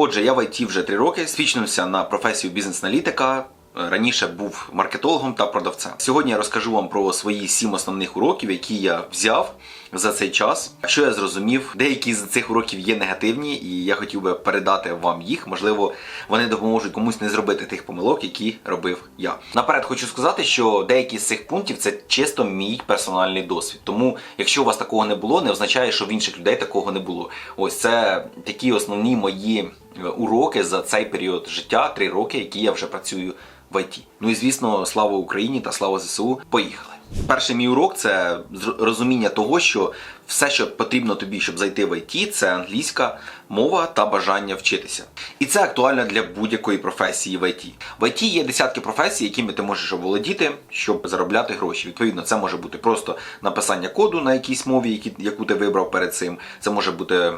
Отже, я в ІТ вже три роки, свідчився на професію бізнес-аналітика. Раніше був маркетологом та продавцем. Сьогодні я розкажу вам про свої сім основних уроків, які я взяв за цей час. Що я зрозумів, деякі з цих уроків є негативні, і я хотів би передати вам їх. Можливо, вони допоможуть комусь не зробити тих помилок, які робив я. Наперед хочу сказати, що деякі з цих пунктів це чисто мій персональний досвід. Тому, якщо у вас такого не було, не означає, що в інших людей такого не було. Ось це такі основні мої е, уроки за цей період життя, три роки, які я вже працюю в ІТ. Ну і звісно, слава Україні та слава ЗСУ. Поїхали. Перший мій урок це розуміння того, що все, що потрібно тобі, щоб зайти в ІТ, це англійська мова та бажання вчитися. І це актуально для будь-якої професії в ІТ. В ІТ є десятки професій, якими ти можеш оволодіти, щоб заробляти гроші. Відповідно, це може бути просто написання коду на якійсь мові, яку ти вибрав перед цим. Це може бути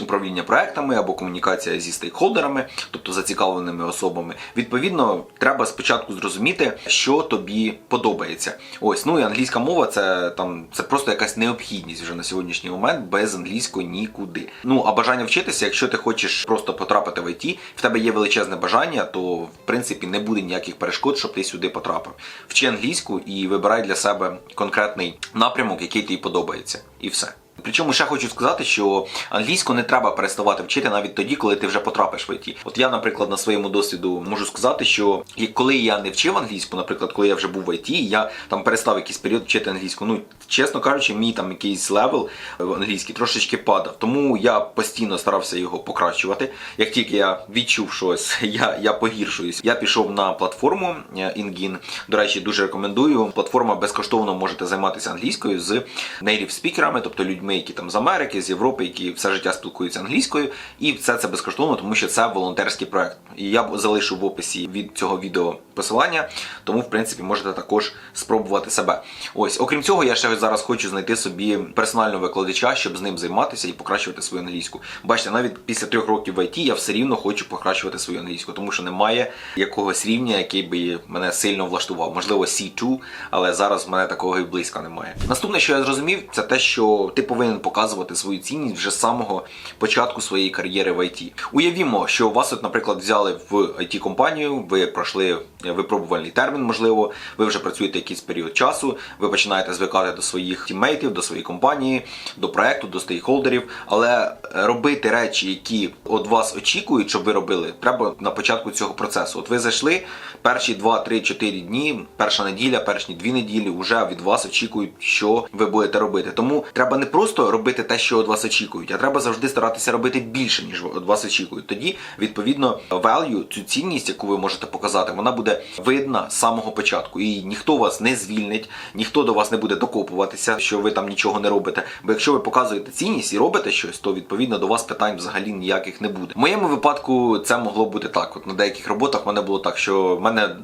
управління проектами або комунікація зі стейкхолдерами, тобто зацікавленими особами. Відповідно, треба спочатку зрозуміти, що тобі подобається. Ось, ну і англійська мова це там це просто якась необхідність вже на сьогоднішній момент. Без англійської нікуди. Ну а бажання вчитися, якщо ти хочеш просто потрапити в ІТ, в тебе є величезне бажання, то в принципі не буде ніяких перешкод, щоб ти сюди потрапив. Вчи англійську і вибирай для себе конкретний напрямок, який тобі подобається, і все. Причому ще хочу сказати, що англійську не треба переставати вчити навіть тоді, коли ти вже потрапиш в ІТ. От я, наприклад, на своєму досвіду можу сказати, що коли я не вчив англійську, наприклад, коли я вже був в ІТ, я там перестав якийсь період вчити англійську. Ну, чесно кажучи, мій там якийсь левел в англійській трошечки падав. Тому я постійно старався його покращувати. Як тільки я відчув щось, я, я погіршуюсь. Я пішов на платформу е, InGin. До речі, дуже рекомендую. Платформа безкоштовно можете займатися англійською з native спікерами, тобто людьми, які там з Америки, з Європи, які все життя спілкуються англійською, і все це безкоштовно, тому що це волонтерський проект. І я залишу в описі від цього відео посилання, тому в принципі можете також спробувати себе. Ось, окрім цього, я ще зараз хочу знайти собі персонального викладача, щоб з ним займатися і покращувати свою англійську. Бачите, навіть після трьох років в ІТ я все рівно хочу покращувати свою англійську, тому що немає якогось рівня, який би мене сильно влаштував. Можливо, C2, але зараз в мене такого і близько немає. Наступне, що я зрозумів, це те, що ти повинен показувати свою цінність вже з самого початку своєї кар'єри в ІТ. Уявімо, що вас, от, наприклад, взяли в it компанію ви пройшли випробувальний термін, можливо, ви вже працюєте якийсь період часу, ви починаєте звикати до своїх тіммейтів, до своєї компанії, до проекту, до стейкхолдерів. Але робити речі, які від вас очікують, щоб ви робили, треба на початку цього процесу. От ви зайшли перші 2, 3, 4 дні, перша неділя, перші дві неділі вже від вас очікують, що ви будете робити. Тому треба не просто робити те, що від вас очікують, а треба завжди старатися робити більше, ніж від вас очікують. Тоді, відповідно, value, цю цінність, яку ви можете показати, вона буде видна з самого початку. І ніхто вас не звільнить, ніхто до вас не буде докопуватися, що ви там нічого не робите. Бо якщо ви показуєте цінність і робите щось, то відповідно до вас питань взагалі ніяких не буде. В моєму випадку це могло бути так. От на деяких роботах в мене було так, що в мене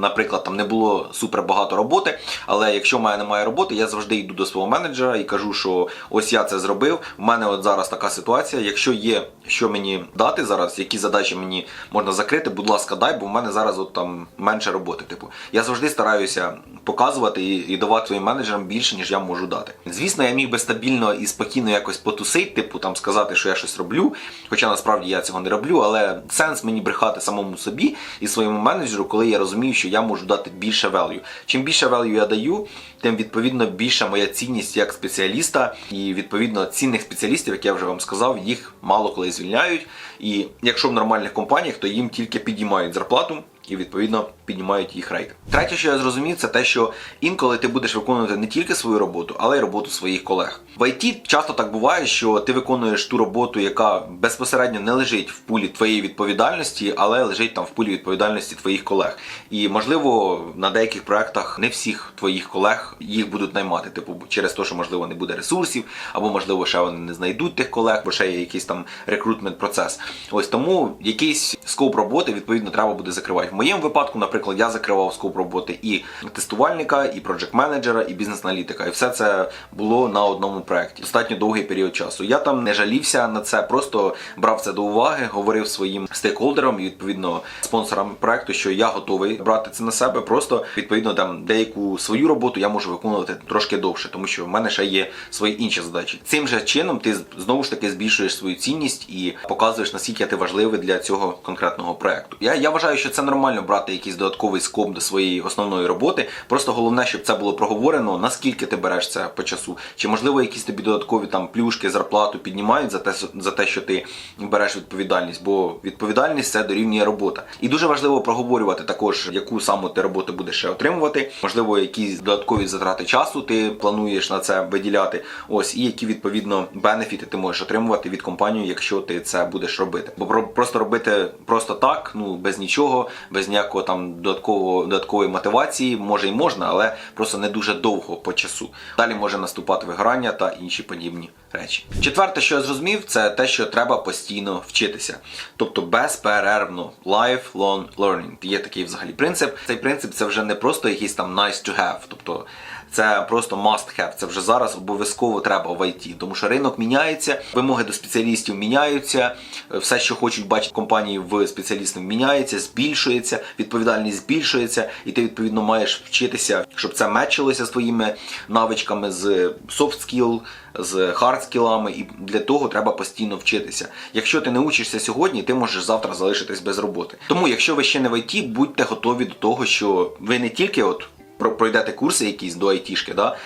наприклад, там не було супер багато роботи, але якщо в мене немає роботи, я завжди йду до свого менеджера і кажу, що ось я це зробив. У мене от зараз така ситуація. Якщо є що мені дати зараз, які задачі мені можна закрити, будь ласка, дай, бо в мене зараз от там менше роботи. Типу, я завжди стараюся показувати і, і давати своїм менеджерам більше, ніж я можу дати. Звісно, я міг би стабільно і спокійно якось потусити, типу там сказати, що я щось роблю, хоча насправді я цього не роблю, але сенс мені брехати самому собі і своєму менеджеру, коли я розумію, що я можу дати більше value. Чим більше value я даю, тим відповідно більша моя цінність як спеціаліста, і відповідно цінних спеціалістів, як я вже вам сказав, їх мало коли звільняють. І якщо в нормальних компаніях, то їм тільки підіймають зарплату. І відповідно піднімають їх рейти. Третє, що я зрозумів, це те, що інколи ти будеш виконувати не тільки свою роботу, але й роботу своїх колег. В ІТ часто так буває, що ти виконуєш ту роботу, яка безпосередньо не лежить в пулі твоєї відповідальності, але лежить там в пулі відповідальності твоїх колег. І можливо на деяких проектах не всіх твоїх колег їх будуть наймати, типу через те, що можливо не буде ресурсів, або можливо ще вони не знайдуть тих колег, бо ще є якийсь там рекрутмент процес. Ось тому якийсь скоп роботи відповідно треба буде закривати. Моєму випадку, наприклад, я закривав скоп роботи і тестувальника, і проджект менеджера, і бізнес-аналітика. І все це було на одному проєкті. Достатньо довгий період часу. Я там не жалівся на це, просто брав це до уваги, говорив своїм стейкхолдерам і відповідно спонсорам проекту, що я готовий брати це на себе. Просто відповідно там деяку свою роботу я можу виконувати трошки довше, тому що в мене ще є свої інші задачі. Цим же чином ти знову ж таки збільшуєш свою цінність і показуєш наскільки ти важливий для цього конкретного проекту. Я, я вважаю, що це нормально брати якийсь додатковий скоп до своєї основної роботи. Просто головне, щоб це було проговорено, наскільки ти береш це по часу, чи можливо якісь тобі додаткові там плюшки, зарплату піднімають за те, за те, що ти береш відповідальність, бо відповідальність це дорівнює робота. І дуже важливо проговорювати також, яку саме ти роботу будеш ще отримувати, можливо, якісь додаткові затрати часу ти плануєш на це виділяти. Ось і які відповідно бенефіти ти можеш отримувати від компанії, якщо ти це будеш робити. Бо про- просто робити просто так, ну без нічого, без ніякого там додаткового додаткової мотивації, може і можна, але просто не дуже довго по часу. Далі може наступати вигорання та інші подібні речі. Четверте, що я зрозумів, це те, що треба постійно вчитися, тобто безперервно lifelong learning. Є такий взагалі принцип. Цей принцип це вже не просто якийсь там nice to have, тобто це просто must have. Це вже зараз обов'язково треба в IT, тому що ринок міняється, вимоги до спеціалістів міняються, все, що хочуть бачити компанії в спеціалістів, міняється, збільшується, відповідальність збільшується, і ти відповідно маєш вчитися, щоб це мечилося з твоїми навичками з soft skill, з hard скілами, і для того треба постійно вчитися. Якщо ти не учишся сьогодні, ти можеш завтра залишитись без роботи. Тому, якщо ви ще не в IT, будьте готові до того, що ви не тільки от пройдете курси якісь до айтішки, да,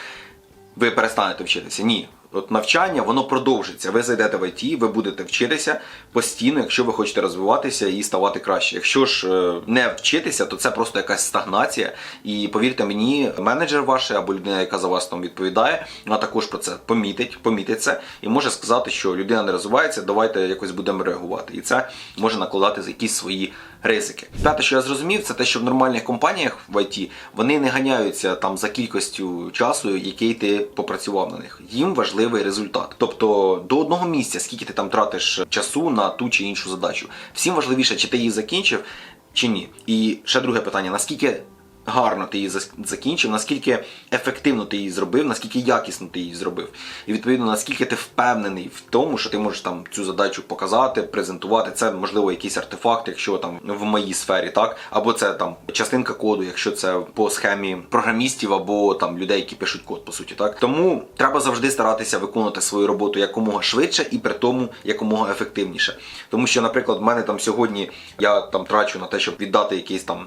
ви перестанете вчитися. Ні. От навчання воно продовжиться. Ви зайдете в IT, ви будете вчитися постійно, якщо ви хочете розвиватися і ставати краще. Якщо ж е, не вчитися, то це просто якась стагнація. І повірте мені, менеджер ваш або людина, яка за вас там відповідає, вона також про це помітить, помітить це і може сказати, що людина не розвивається, давайте якось будемо реагувати. І це може накладати за якісь свої ризики. П'яте, що я зрозумів, це те, що в нормальних компаніях в IT вони не ганяються там за кількістю часу, який ти попрацював на них. Їм важливий результат. Тобто до одного місця, скільки ти там тратиш часу на ту чи іншу задачу. Всім важливіше, чи ти її закінчив, чи ні. І ще друге питання: наскільки гарно ти її закінчив, наскільки ефективно ти її зробив, наскільки якісно ти її зробив. І відповідно, наскільки ти впевнений в тому, що ти можеш там цю задачу показати, презентувати. Це можливо якийсь артефакт, якщо там в моїй сфері, так, або це там частинка коду, якщо це по схемі програмістів або там людей, які пишуть код, по суті, так. Тому треба завжди старатися виконувати свою роботу якомога швидше і при тому якомога ефективніше. Тому що, наприклад, в мене там сьогодні я там трачу на те, щоб віддати якийсь там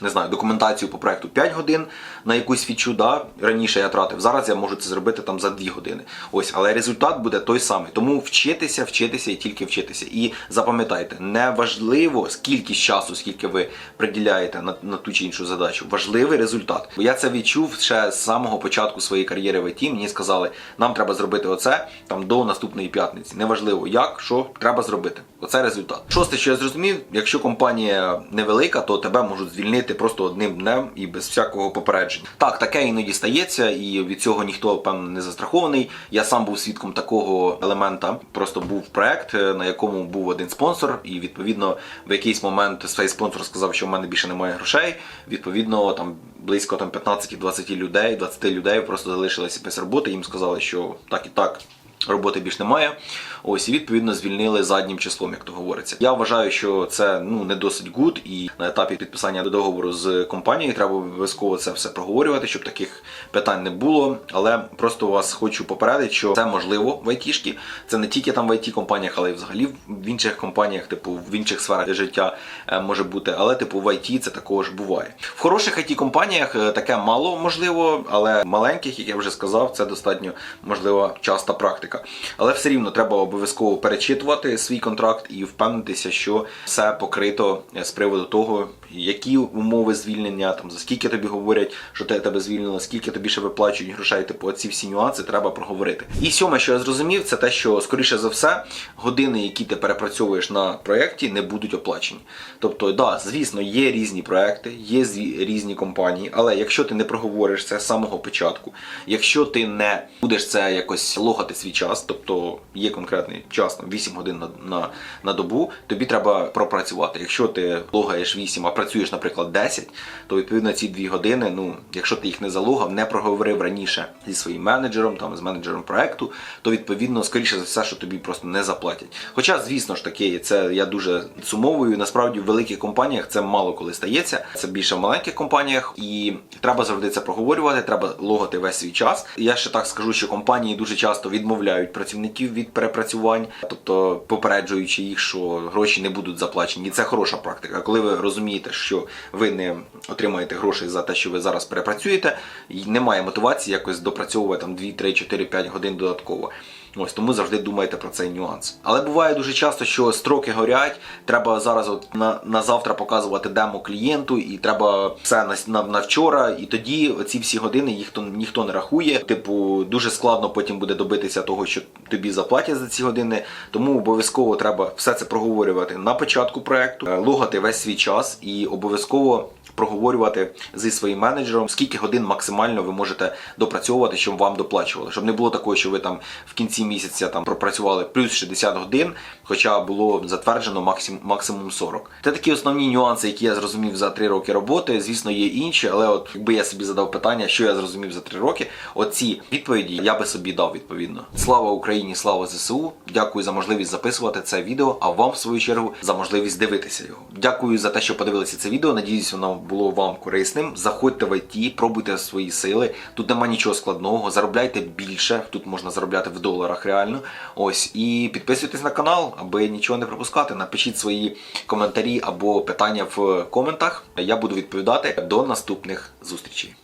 не знаю, документацію по проекту 5 годин на якусь фічу, да, раніше я тратив. Зараз я можу це зробити там за 2 години. Ось, але результат буде той самий. Тому вчитися, вчитися і тільки вчитися. І запам'ятайте, не важливо скільки часу, скільки ви приділяєте на, на ту чи іншу задачу. Важливий результат. Бо я це відчув ще з самого початку своєї кар'єри в ІТ. Мені сказали, нам треба зробити оце там до наступної п'ятниці. Неважливо як, що треба зробити. Оце результат. Шосте, що я зрозумів, якщо компанія невелика, то тебе можуть звільнити просто одним днем і без всякого попередження. Так, таке іноді стається, і від цього ніхто певно не застрахований. Я сам був свідком такого елемента. Просто був проект, е, на якому був один спонсор, і відповідно в якийсь момент цей спонсор сказав, що в мене більше немає грошей. Відповідно, там близько там 15-20 людей, 20 людей просто залишилися без роботи. Їм сказали, що так і так. Роботи більш немає. Ось і відповідно звільнили заднім числом, як то говориться. Я вважаю, що це ну не досить гуд, і на етапі підписання договору з компанією треба обов'язково це все проговорювати, щоб таких питань не було. Але просто вас хочу попередити, що це можливо в айтішки. Це не тільки там в it компаніях, але й взагалі в інших компаніях, типу в інших сферах життя е, може бути. Але типу в IT це також буває. В хороших it компаніях е, таке мало можливо, але маленьких, як я вже сказав, це достатньо можливо часта практика. Але все рівно треба обов'язково перечитувати свій контракт і впевнитися, що все покрито з приводу того, які умови звільнення, там за скільки тобі говорять, що те тебе звільнило, скільки тобі ще виплачують грошей. Типу, ці всі нюанси треба проговорити. І сьоме, що я зрозумів, це те, що скоріше за все години, які ти перепрацьовуєш на проєкті, не будуть оплачені. Тобто, да, звісно, є різні проекти, є різні компанії, але якщо ти не проговориш це з самого початку, якщо ти не будеш це якось логати свій час, тобто є конкретний час, там 8 годин на, на, на добу, тобі треба пропрацювати. Якщо ти логаєш 8, а пропрацюєш, наприклад, 10, то відповідно ці 2 години, ну, якщо ти їх не залогав, не проговорив раніше зі своїм менеджером, там, з менеджером проекту, то відповідно, скоріше за все, що тобі просто не заплатять. Хоча, звісно ж таки, це я дуже сумовую. Насправді в великих компаніях це мало коли стається. Це більше в маленьких компаніях, і треба завжди це проговорювати, треба логати весь свій час. Я ще так скажу, що компанії дуже часто відмовляють працівників від перепрацювань, тобто попереджуючи їх, що гроші не будуть заплачені. І це хороша практика. Коли ви розумієте, що ви не отримаєте грошей за те, що ви зараз перепрацюєте, і немає мотивації якось допрацьовувати там 2, 3, 4, 5 годин додатково. Ось тому завжди думайте про цей нюанс. Але буває дуже часто, що строки горять. Треба зараз от на, на завтра показувати демо клієнту, і треба все на, на, на вчора. І тоді ці всі години їх то ніхто не рахує. Типу, дуже складно потім буде добитися того, що тобі заплатять за ці години. Тому обов'язково треба все це проговорювати на початку проекту, е, логати весь свій час і обов'язково проговорювати зі своїм менеджером, скільки годин максимально ви можете допрацьовувати, щоб вам доплачували. Щоб не було такого, що ви там в кінці місяця там пропрацювали плюс 60 годин, хоча було затверджено максим, максимум 40. Це такі основні нюанси, які я зрозумів за 3 роки роботи. Звісно, є інші, але от якби я собі задав питання, що я зрозумів за 3 роки, оці відповіді я би собі дав відповідно. Слава Україні, слава ЗСУ! Дякую за можливість записувати це відео, а вам в свою чергу за можливість дивитися його. Дякую за те, що подивилися це відео. Надіюсь, воно було вам корисним. Заходьте в IT, пробуйте свої сили. Тут нема нічого складного. Заробляйте більше. Тут можна заробляти в доларах реально. Ось і підписуйтесь на канал, аби нічого не пропускати. Напишіть свої коментарі або питання в коментах. Я буду відповідати до наступних зустрічей.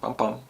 Пам-пам!